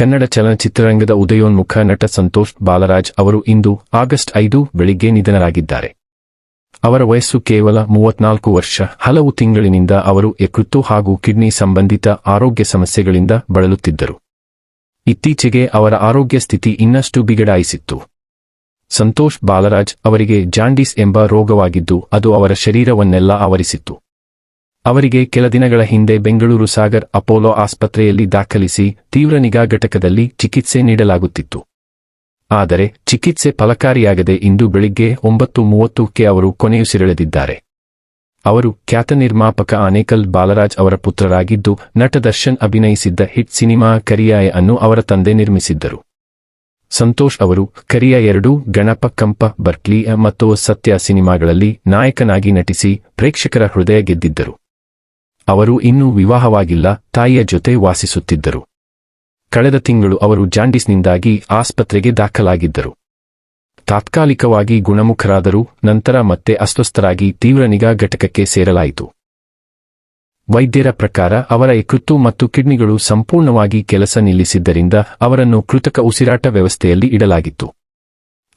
ಕನ್ನಡ ಚಲನಚಿತ್ರರಂಗದ ಉದಯೋನ್ಮುಖ ನಟ ಸಂತೋಷ್ ಬಾಲರಾಜ್ ಅವರು ಇಂದು ಆಗಸ್ಟ್ ಐದು ಬೆಳಿಗ್ಗೆ ನಿಧನರಾಗಿದ್ದಾರೆ. ಅವರ ವಯಸ್ಸು ಕೇವಲ ಮೂವತ್ನಾಲ್ಕು ವರ್ಷ. ಹಲವು ತಿಂಗಳಿನಿಂದ ಅವರು ಯಕೃತ್ತು ಹಾಗೂ ಕಿಡ್ನಿ ಸಂಬಂಧಿತ ಆರೋಗ್ಯ ಸಮಸ್ಯೆಗಳಿಂದ ಬಳಲುತ್ತಿದ್ದರು. ಇತ್ತೀಚೆಗೆ ಅವರ ಆರೋಗ್ಯ ಸ್ಥಿತಿ ಇನ್ನಷ್ಟು ಬಿಗಡಾಯಿಸಿತ್ತು. ಸಂತೋಷ್ ಬಾಲರಾಜ್ ಅವರಿಗೆ ಜಾಂಡೀಸ್ ಎಂಬ ರೋಗವಾಗಿದ್ದು ಅದು ಅವರ ಶರೀರವನ್ನೆಲ್ಲ ಆವರಿಸಿತ್ತು. ಅವರಿಗೆ ಕೆಲ ದಿನಗಳ ಹಿಂದೆ ಬೆಂಗಳೂರು ಸಾಗರ್ ಅಪೋಲೋ ಆಸ್ಪತ್ರೆಯಲ್ಲಿ ದಾಖಲಿಸಿ ತೀವ್ರ ನಿಗಾ ಘಟಕದಲ್ಲಿ ಚಿಕಿತ್ಸೆ ನೀಡಲಾಗುತ್ತಿತ್ತು. ಆದರೆ ಚಿಕಿತ್ಸೆ ಫಲಕಾರಿಯಾಗದೆ ಇಂದು ಬೆಳಿಗ್ಗೆ ಒಂಬತ್ತು ಮೂವತ್ತಕ್ಕೆ ಅವರು ಕೊನೆಯುಸಿರೆಳೆದಿದ್ದಾರೆ. ಅವರು ಖ್ಯಾತ ನಿರ್ಮಾಪಕ ಆನೇಕಲ್ ಬಾಲರಾಜ್ ಅವರ ಪುತ್ರರಾಗಿದ್ದು, ನಟ ದರ್ಶನ್ ಅಭಿನಯಿಸಿದ್ದ ಹಿಟ್ ಸಿನಿಮಾ ಕರಿಯಾಯ ಅನ್ನು ಅವರ ತಂದೆ ನಿರ್ಮಿಸಿದ್ದರು. ಸಂತೋಷ್ ಅವರು ಕರಿಯ ಎರಡು, ಗಣಪ, ಕಂಪ, ಬರ್ಕ್ಲಿ ಮತ್ತು ಸತ್ಯ ಸಿನಿಮಾಗಳಲ್ಲಿ ನಾಯಕನಾಗಿ ನಟಿಸಿ ಪ್ರೇಕ್ಷಕರ ಹೃದಯ ಗೆದ್ದಿದ್ದರು. ಅವರು ಇನ್ನೂ ವಿವಾಹವಾಗಿಲ್ಲ, ತಾಯಿಯ ಜೊತೆ ವಾಸಿಸುತ್ತಿದ್ದರು. ಕಳೆದ ತಿಂಗಳು ಅವರು ಜಾಂಡಿಸ್ನಿಂದಾಗಿ ಆಸ್ಪತ್ರೆಗೆ ದಾಖಲಾಗಿದ್ದರು. ತಾತ್ಕಾಲಿಕವಾಗಿ ಗುಣಮುಖರಾದರೂ, ನಂತರ ಮತ್ತೆ ಅಸ್ವಸ್ಥರಾಗಿ ತೀವ್ರ ನಿಗಾ ಘಟಕಕ್ಕೆ ಸೇರಲಾಯಿತು. ವೈದ್ಯರ ಪ್ರಕಾರ ಅವರ ಯಕೃತ್ತು ಮತ್ತು ಕಿಡ್ನಿಗಳು ಸಂಪೂರ್ಣವಾಗಿ ಕೆಲಸ ನಿಲ್ಲಿಸಿದ್ದರಿಂದ ಅವರನ್ನು ಕೃತಕ ಉಸಿರಾಟ ವ್ಯವಸ್ಥೆಯಲ್ಲಿ ಇಡಲಾಗಿತ್ತು.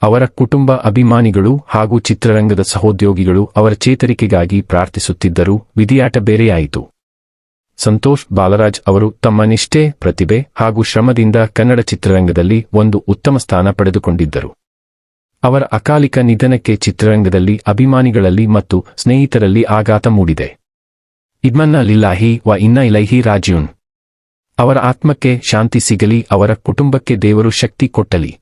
ಅವರ ಕುಟುಂಬ ಅಭಿಮಾನಿಗಳು ಹಾಗೂ ಚಿತ್ರರಂಗದ ಸಹೋದ್ಯೋಗಿಗಳು ಅವರ ಚೇತರಿಕೆಗಾಗಿ ಪ್ರಾರ್ಥಿಸುತ್ತಿದ್ದರೂ ವಿಧಿಯಾಟ ಬೇರೆಯಾಯಿತು. ಸಂತೋಷ್ ಬಾಲರಾಜ್ ಅವರು ತಮ್ಮ ನಿಷ್ಠೆ, ಪ್ರತಿಭೆ ಹಾಗೂ ಶ್ರಮದಿಂದ ಕನ್ನಡ ಚಿತ್ರರಂಗದಲ್ಲಿ ಒಂದು ಉತ್ತಮ ಸ್ಥಾನ ಪಡೆದುಕೊಂಡಿದ್ದರು. ಅವರ ಅಕಾಲಿಕ ನಿಧನಕ್ಕೆ ಚಿತ್ರರಂಗದಲ್ಲಿ ಅಭಿಮಾನಿಗಳಲ್ಲಿ ಮತ್ತು ಸ್ನೇಹಿತರಲ್ಲಿ ಆಘಾತ ಮೂಡಿದೆ. ಇದ್ಮನ್ನ ಲಿಲ್ಲಾಹಿ ವ ಇನ್ನ ಇಲೈಹಿ ರಾಜ್ಯೂನ್. ಅವರ ಆತ್ಮಕ್ಕೆ ಶಾಂತಿ ಸಿಗಲಿ, ಅವರ ಕುಟುಂಬಕ್ಕೆ ದೇವರು ಶಕ್ತಿ ಕೊಟ್ಟಲಿ.